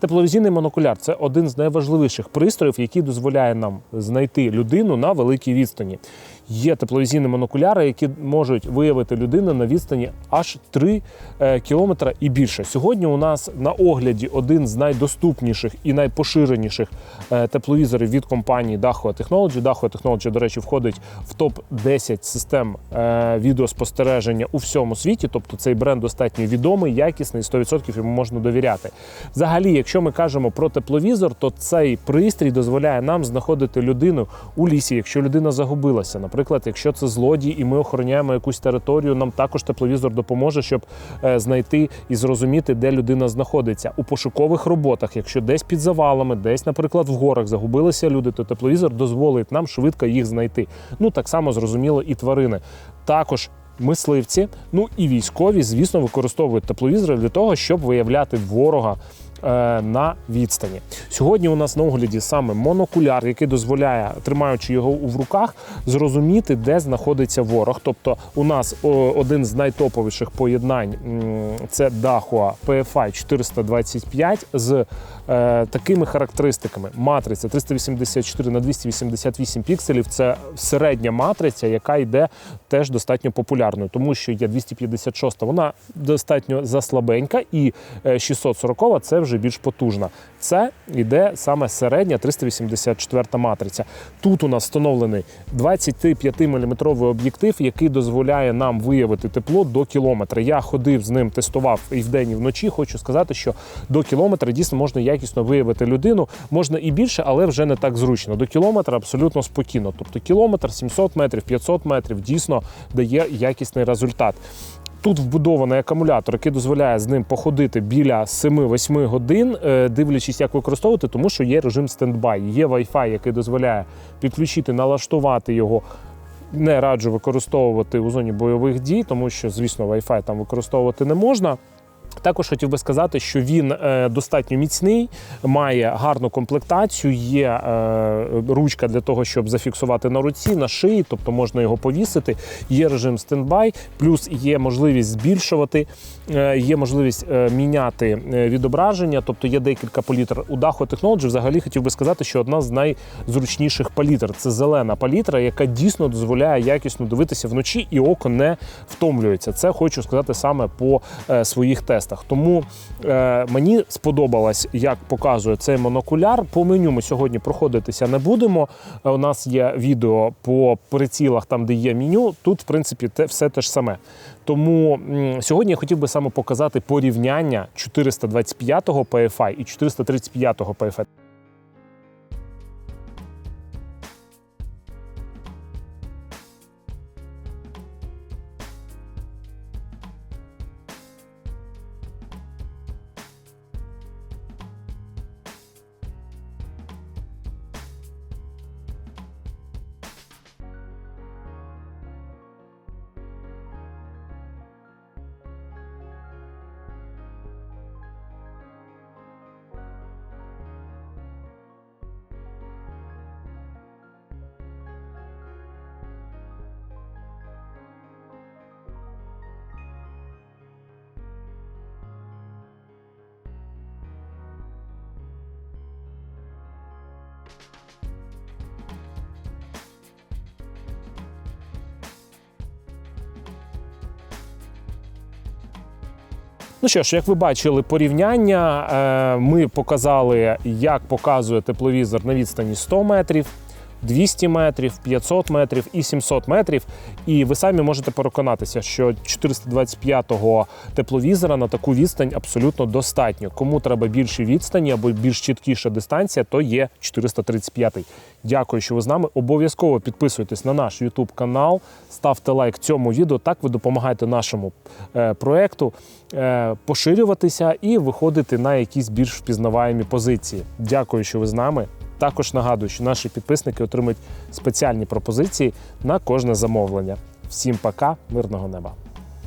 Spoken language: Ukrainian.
Тепловізійний монокуляр це один з найважливіших пристроїв, який дозволяє нам знайти людину на великій відстані. Є тепловізійні монокуляри, які можуть виявити людину на відстані аж 3 е, кілометра і більше. Сьогодні у нас на огляді один з найдоступніших і найпоширеніших е, тепловізорів від компанії Dahua Technology. Dahua Technology, до речі, входить в топ 10 систем е, відеоспостереження у всьому світі. Тобто цей бренд достатньо відомий, якісний, 100% йому можна довіряти. Взагалі, якщо ми кажемо про тепловізор, то цей пристрій дозволяє нам знаходити людину у лісі, якщо людина загубилася. Наприклад, якщо це злодій, і ми охороняємо якусь територію, нам також тепловізор допоможе, щоб е, знайти і зрозуміти, де людина знаходиться. У пошукових роботах, якщо десь під завалами, десь, наприклад, в горах загубилися люди, то тепловізор дозволить нам швидко їх знайти. Ну так само зрозуміло і тварини. Також мисливці, ну і військові, звісно, використовують тепловізори для того, щоб виявляти ворога. Е, На відстані сьогодні у нас на огляді саме монокуляр, який дозволяє, тримаючи його в руках, зрозуміти, де знаходиться ворог. Тобто, у нас один з найтоповіших поєднань це Dahua PFI 425 з е, такими характеристиками: матриця 384 на 288 пікселів. Це середня матриця, яка йде теж достатньо популярною, тому що є 256, вона достатньо заслабенька, і е, 640 це вже більш потужна. Це йде саме середня 384 матриця. Тут у нас встановлений 25-мм об'єктив, який дозволяє нам виявити тепло до кілометра. Я ходив з ним, тестував і вдень, і вночі. Хочу сказати, що до кілометра дійсно можна якісно виявити людину. Можна і більше, але вже не так зручно. До кілометра абсолютно спокійно. Тобто кілометр, 700 метрів, 500 метрів дійсно дає якісний результат. Тут вбудований акумулятор, який дозволяє з ним походити біля 7-8 годин, е, дивлячись, як використовувати, тому що є режим стендбай. Є Wi-Fi, який дозволяє підключити, налаштувати його. Не раджу використовувати у зоні бойових дій, тому що, звісно, Wi-Fi там використовувати не можна. Також хотів би сказати, що він е, достатньо міцний, має гарну комплектацію, є е, ручка для того, щоб зафіксувати на руці, на шиї, тобто можна його повісити. Є режим стендбай, плюс є можливість збільшувати, е, є можливість міняти відображення, тобто є декілька палітр. У Dahua Technology взагалі хотів би сказати, що одна з найзручніших палітр це зелена палітра, яка дійсно дозволяє якісно дивитися вночі, і око не втомлюється. Це хочу сказати саме по своїх тестах. Тому е, мені сподобалось, як показує цей монокуляр. По меню ми сьогодні проходитися не будемо. Е, У нас є відео по прицілах, там де є меню. Тут, в принципі, те все те ж саме. Тому сьогодні я хотів би саме показати порівняння 425-го PFI і 435-го PFI. Ну що ж, як ви бачили порівняння, е, ми показали, як показує тепловізор на відстані 100 метрів. 200 метрів, 500 метрів і 700 метрів. І ви самі можете переконатися, що 425-го тепловізора на таку відстань абсолютно достатньо. Кому треба більші відстані або більш чіткіша дистанція, то є 435-й. Дякую, що ви з нами. Обов'язково підписуйтесь на наш YouTube канал, ставте лайк цьому відео. Так ви допомагаєте нашому е, проекту е, поширюватися і виходити на якісь більш впізнаваємі позиції. Дякую, що ви з нами. Також нагадую, що наші підписники отримують спеціальні пропозиції на кожне замовлення. Всім пока, мирного неба!